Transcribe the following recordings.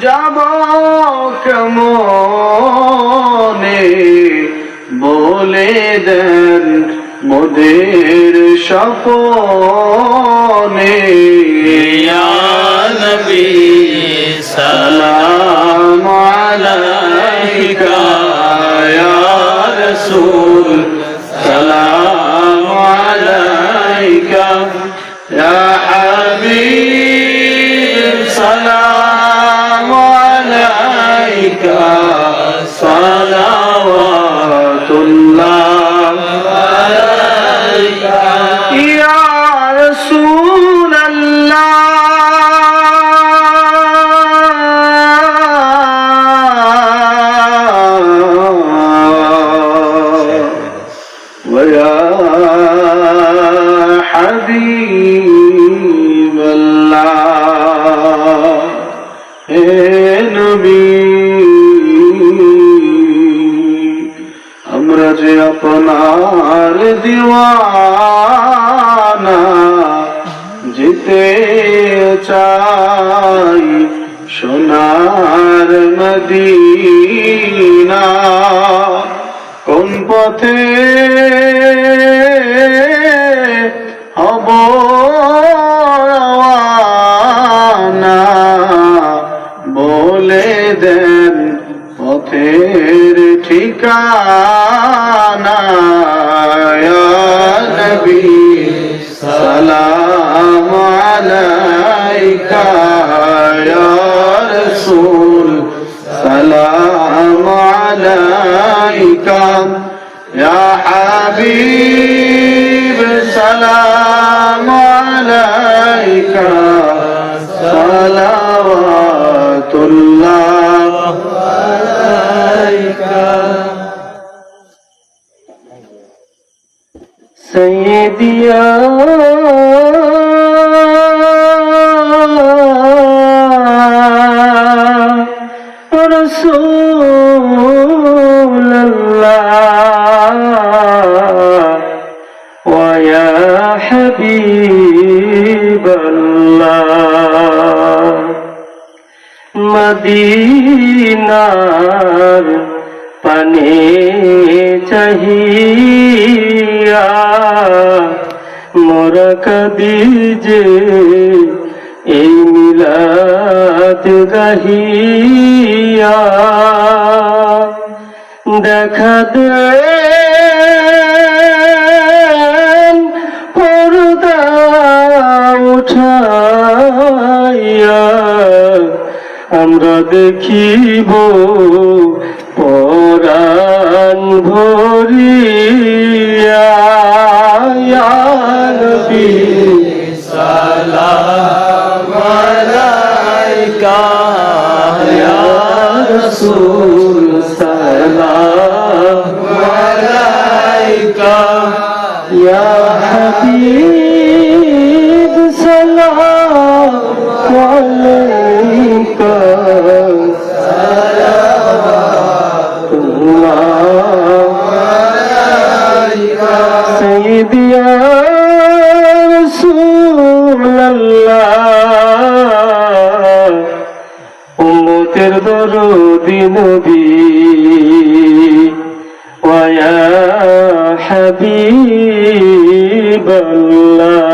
যাব কেমনে? বলে দেন মোদের সপনে আমরা আপনার দিওয়ানা জিতে চাই সোনার মদিনা। কোন পথে ঠিকানা নবী সালাম আলাইকা রাসূল সালাম আলাইকা হাবিব সালাম আলাইকা سيدي يا رسول الله ويا حبيب الله মদিনার পানে চাহিয়া মোর কদিজে এই মিলাদ গাহিয়া দেখা দে আমরা দেখিব পরাণ ভরিয়া। رسول سلام عليك يا حبيب سلام عليك سلام عليك سيدي يا رسول الله উম্মতের দরদি আল্লাহ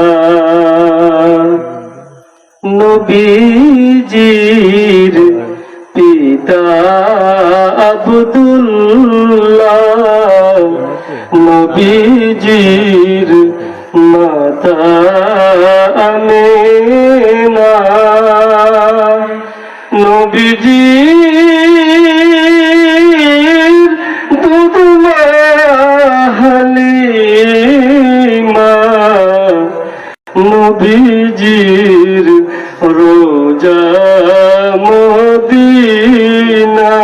নবীজির পিতা আব্দুল্লাহ। নবীজির মাতা আমেনা। নবীজির দুধমা হালিমা নবীজির রোজা মদিনা।